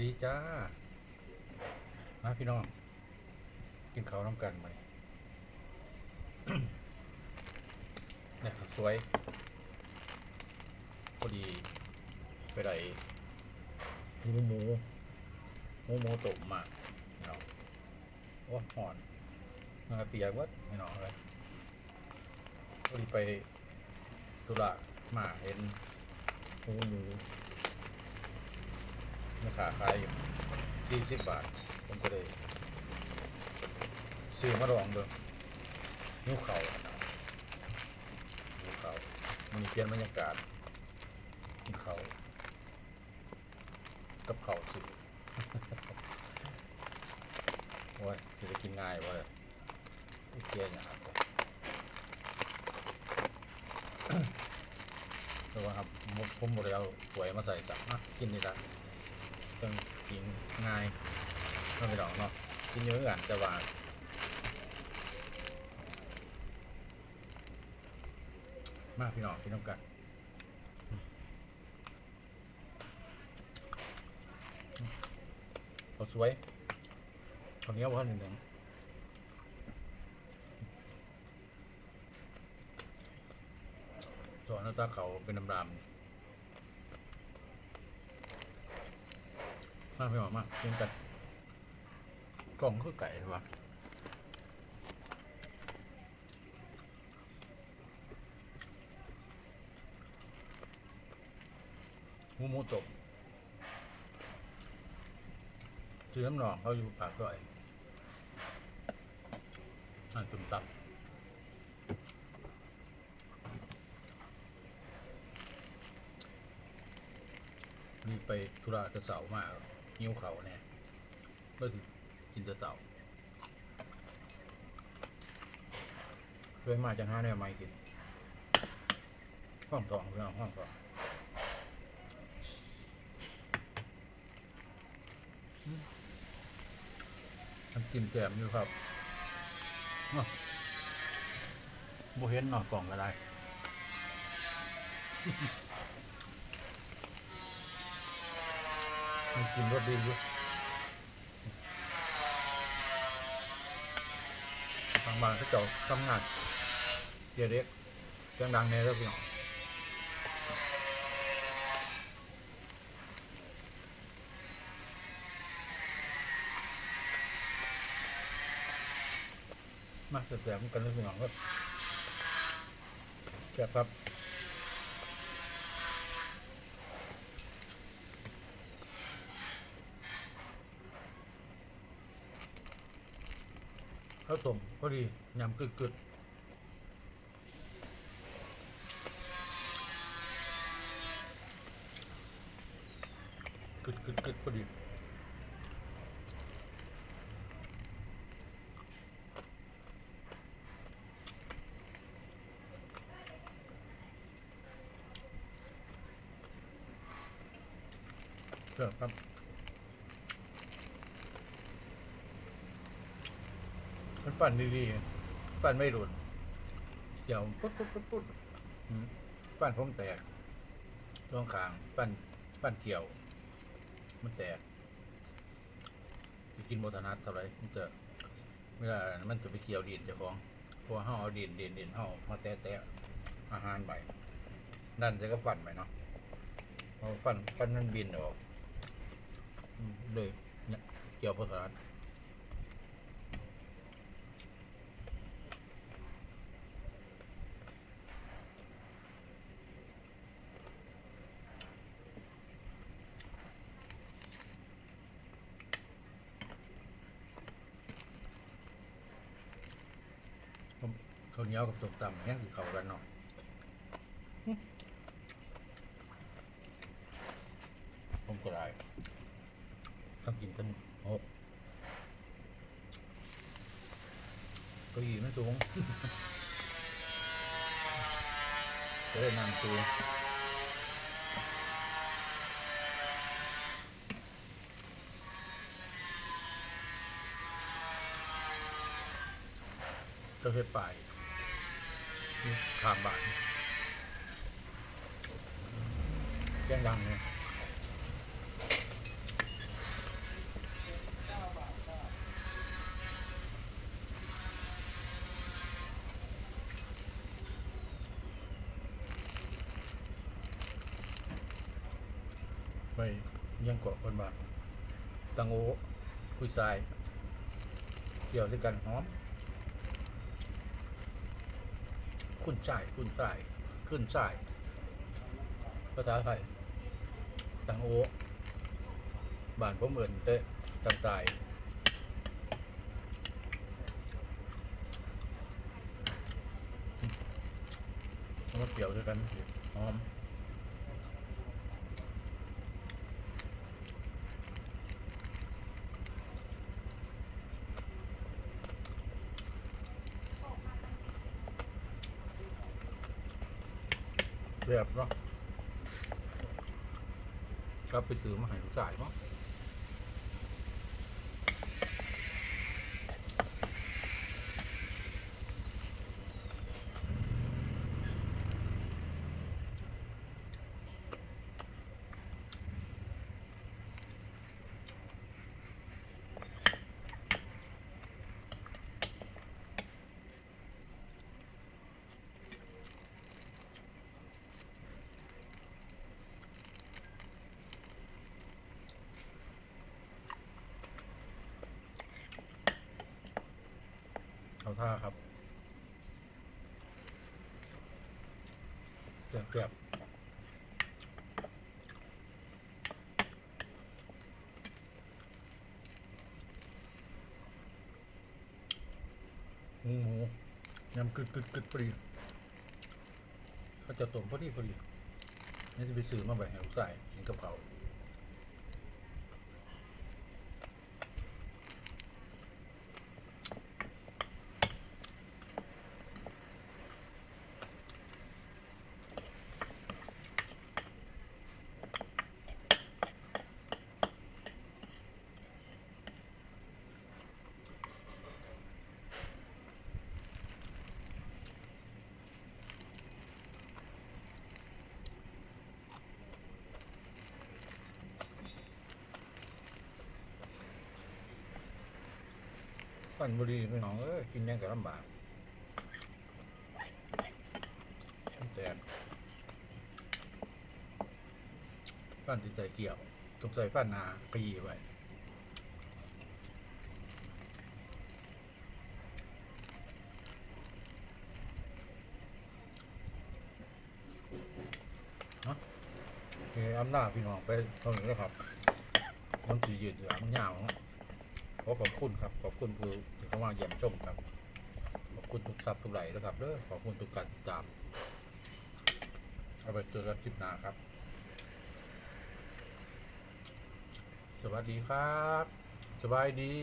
ดีจ้า มาพี่น้อง กินข้าวน้ำกันไหมเนี่ยครับสวย พอดี ไปได้หมูหมูหมูหมูตุ่มาพี่น้องโอ้หอนนะครับเปียกวัดพี่นองเลยพอดีไปตุระมาเห็นหมูหมู ราคาขายอยู่สี่สิบบาท ผมก็เลยซื้อมาลองดูนิ้วเข่าอะเนาะนิ้วเข่ามันเปลี่ยนบรรยากาศกินเข่าวกับเข่าวสิโอ้ยสิจะกินง่ายเว่าเกียอย่างครับแต่ว่าครับผมผมบริเอาสวยมาใส่สักนะกินนี่ละ ต้องกินง่ายไม่ไปดอกเนาะกินเยอะกันแต่ว่ามา พี่น้องพี่น้องกันเขาสวยเขาเนี้ยวพันหนึ่งตัวหน้าตาเขาเป็นดำๆมาพี่น้องมากินกันกล่องคือไก่ใช่ปะหมูหมูตบซื้อน้ำหนองเขาอยู่ปากซอยอ่านตุ่มตับนี่ไปธุระจะเสามาก นิ้วเขาเนี่ยก็ถึงกินจะเสาด้วยมาจังห้าเนี่ยไม่กินห้องสองเรื่องห้องสองมันกินแกมอยู่ครับโบเห็นหน่อนกล่องก็ได้ มันกินรสดีอยู่บางบางก็เจ้าทำงานเดี๋ยวเด็กเสียงดังแน่แล้วพี่น้องมาแสบๆกันเลยพี่น้องครับแซ่บครับ ข้าวต้มพอดียำกึดกึดกึดกึดกึดพอดีเสิร์ฟครับ มันปั่นดีๆปั่นไม่หลุดเดี๋ยวปุ๊บปุ๊บปุ๊บปุ๊บปั้นผมแตกช่วงขางปั่นปั่นเกี่ยว มันแตกจะกินโมทนาเท่าไรมันจะเวลามันจะไปเกี่ยวดินเจ้าของพราะว่าเขาเอาดินดินดินเขามาแตะแตะอาหารไปนั่นจะก็ฟันไปเนาะพอฟันฟันมันบินออกเลยเนี่ยเกี่ยวโมทนา ข้าวเหนียวกับส้มตำแห้งคือเข้ากันเนาะผมก็ได้ต้องกินกันโอ้ก็ยีไม่สูงจะได้นั่งตัวก็เฮ็ดไป ข้ามบ้านเสียงดังเนี่ยไปยังกว่าคนบ้านตังโอคุยทรายเกี่ยวด้วยกันหอม ขึ้นจ่ายขึ้นใต้ขึ้นจ่ายภาษาไทยตังโอบ้านผมเอินเตะตังใจายเอามาเกี่ยวด้วยกันสิหอม แบบเนาะก็ไปซื้อมาให้ลูกชายเนาะ เอาครับเกือบหมูหมูยำกึดกึดกึดปรีเขาจะต้มพอดีพอดีนี่จะไปซื้อมาแบบให้ลูกชายกินกับเขา ปันบุรีพี่น้องเอ้ยกินยังกับลำบากแต่ฟันติดใจเกี่ยวต้องใส่ฟันนาปีไว้อเคอำนาจพี่น้องไปเท่านี้แล้วครับ มันสียืดเหยือมันยาวเนาะ ขอขอบคุณครับ ขอบคุณผู้ที่เข้ามาเยี่ยมชมครับ ขอบคุณทุกซับทุกไหลนะครับเด้อขอบคุณทุกการติดตาม เอาไปเจอกันคลิปหน้าครับ สวัสดีครับ สบายดี